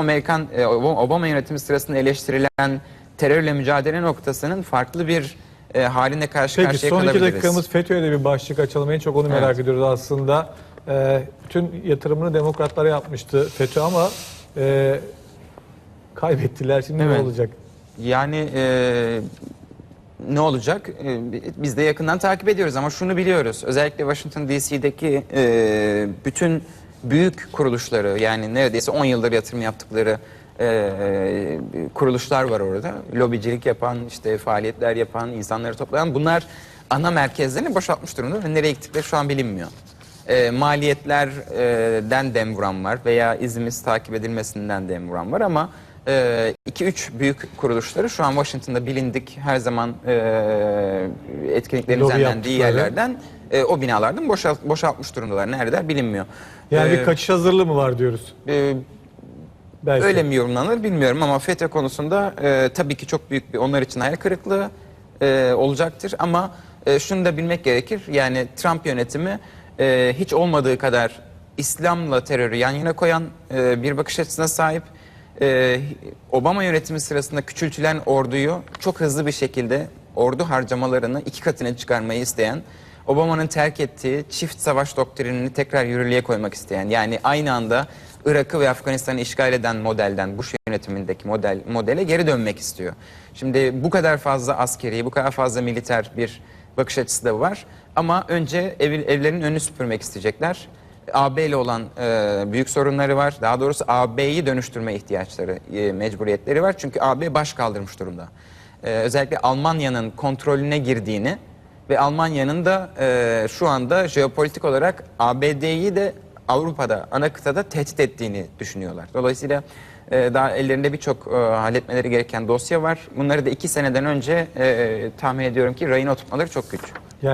Amerikan e, Obama yönetimi sırasında eleştirilen terörle mücadele noktasının farklı bir e, haline karşı Peki karşıya son iki kalabiliriz. dakikamız FETÖ'ye de bir başlık açalım. En çok onu merak Evet. ediyoruz aslında. Ee, bütün yatırımını demokratlara yapmıştı FETÖ ama e, kaybettiler. Şimdi Evet. ne olacak? Yani e, ne olacak? E, biz de yakından takip ediyoruz ama şunu biliyoruz. Özellikle Washington DC'deki e, bütün büyük kuruluşları yani neredeyse 10 yıldır yatırım yaptıkları e, kuruluşlar var orada. Lobicilik yapan, işte faaliyetler yapan, insanları toplayan bunlar ana merkezlerini boşaltmış durumda ve nereye gittikleri şu an bilinmiyor. E, maliyetlerden dem vuran var veya izimiz takip edilmesinden dem vuran var ama 2-3 büyük kuruluşları şu an Washington'da bilindik her zaman e, etkinliklerin düzenlendiği yerlerden e, o binalardan boşalt, boşaltmış durumdalar. Neredeler bilinmiyor. Yani E, bir kaçış hazırlığı mı var diyoruz? e, Belki. Öyle mi yorumlanır bilmiyorum ama FETÖ konusunda e, tabii ki çok büyük bir onlar için hayal kırıklığı e, olacaktır ama e, şunu da bilmek gerekir yani Trump yönetimi e, hiç olmadığı kadar İslam'la terörü yan yana koyan e, bir bakış açısına sahip. E, Obama yönetimi sırasında küçültülen orduyu çok hızlı bir şekilde ordu harcamalarını iki katına çıkarmayı isteyen Obama'nın terk ettiği çift savaş doktrinini tekrar yürürlüğe koymak isteyen yani aynı anda Irak'ı ve Afganistan'ı işgal eden modelden Bush yönetimindeki model modele geri dönmek istiyor. Şimdi bu kadar fazla askeri, bu kadar fazla militer bir bakış açısı da var. Ama önce ev, evlerin önünü süpürmek isteyecekler. AB ile olan e, büyük sorunları var. Daha doğrusu AB'yi dönüştürme ihtiyaçları, e, mecburiyetleri var. Çünkü AB baş kaldırmış durumda. E, özellikle Almanya'nın kontrolüne girdiğini ve Almanya'nın da e, şu anda jeopolitik olarak ABD'yi de Avrupa'da, ana kıtada tehdit ettiğini düşünüyorlar. Dolayısıyla e, daha ellerinde birçok e, halletmeleri gereken dosya var. Bunları da iki seneden önce e, tahmin ediyorum ki rayına oturtmaları çok güç.